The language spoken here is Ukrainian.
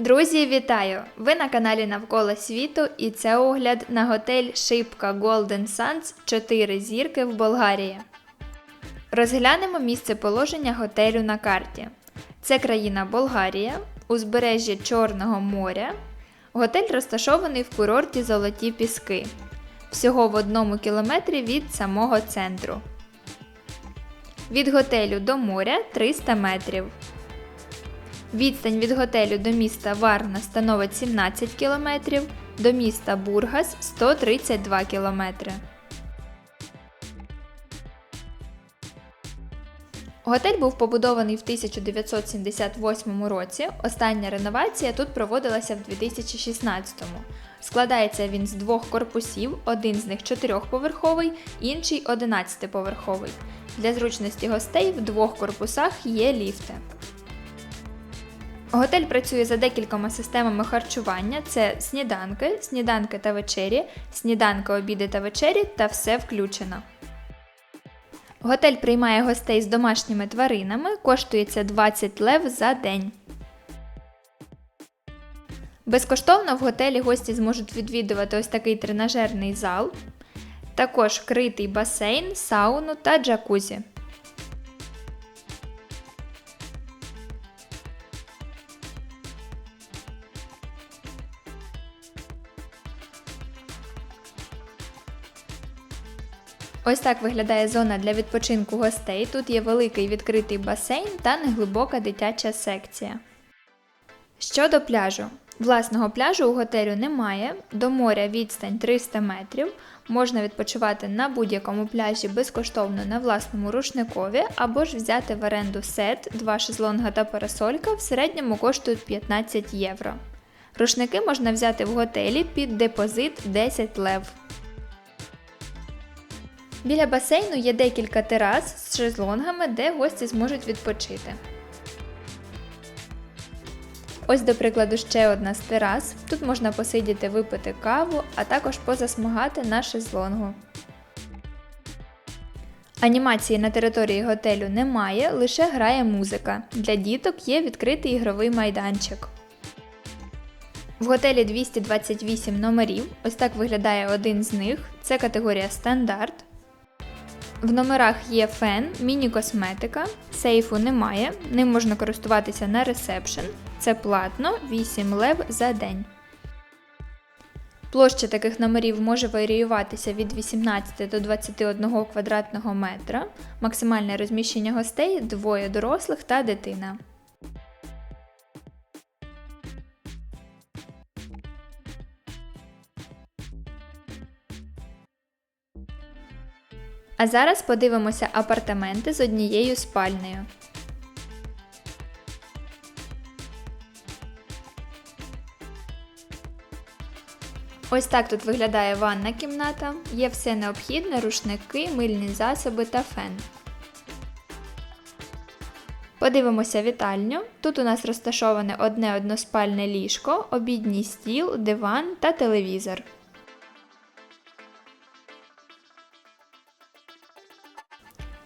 Друзі, вітаю! Ви на каналі Навколо світу і це огляд на готель Шипка Golden Sands 4 зірки в Болгарії. Розглянемо місце положення готелю на карті. Це країна Болгарія, узбережжя Чорного моря. Готель розташований в курорті Золоті Піски, всього в одному кілометрі від самого центру. Від готелю до моря 300 метрів. Відстань від готелю до міста Варна становить 17 км, до міста Бургас 132 км. Готель був побудований в 1978 році. Остання реновація тут проводилася в 2016. Складається він з двох корпусів, один з них чотирьохповерховий, інший 11-поверховий. Для зручності гостей в двох корпусах є ліфти. Готель працює за декількома системами харчування: це сніданки, сніданки та вечері, сніданки, обіди та вечері та все включено. Готель приймає гостей з домашніми тваринами, коштується 20 лев за день. Безкоштовно в готелі гості зможуть відвідувати ось такий тренажерний зал, також критий басейн, сауну та джакузі. Ось так виглядає зона для відпочинку гостей. Тут є великий відкритий басейн та неглибока дитяча секція. Щодо пляжу. Власного пляжу у готелю немає, до моря відстань 300 метрів. Можна відпочивати на будь-якому пляжі безкоштовно на власному рушникові або ж взяти в оренду сет, два шезлонга та парасолька в середньому коштують 15 євро. Рушники можна взяти в готелі під депозит 10 лев. Біля басейну є декілька терас з шезлонгами, де гості зможуть відпочити. Ось, до прикладу, ще одна з терас. Тут можна посидіти випити каву, а також позасмагати на шезлонгу. Анімації на території готелю немає, лише грає музика. Для діток є відкритий ігровий майданчик. В готелі 228 номерів. Ось так виглядає один з них. Це категорія стандарт. В номерах є фен, міні-косметика, сейфу немає, ним можна користуватися на ресепшн. Це платно 8 лев за день. Площа таких номерів може варіюватися від 18 до 21 квадратного метра. Максимальне розміщення гостей двоє дорослих та дитина. А зараз подивимося апартаменти з однією спальнею. Ось так тут виглядає ванна кімната. Є все необхідне, рушники, мильні засоби та фен. Подивимося вітальню. Тут у нас розташоване одне односпальне ліжко, обідній стіл, диван та телевізор.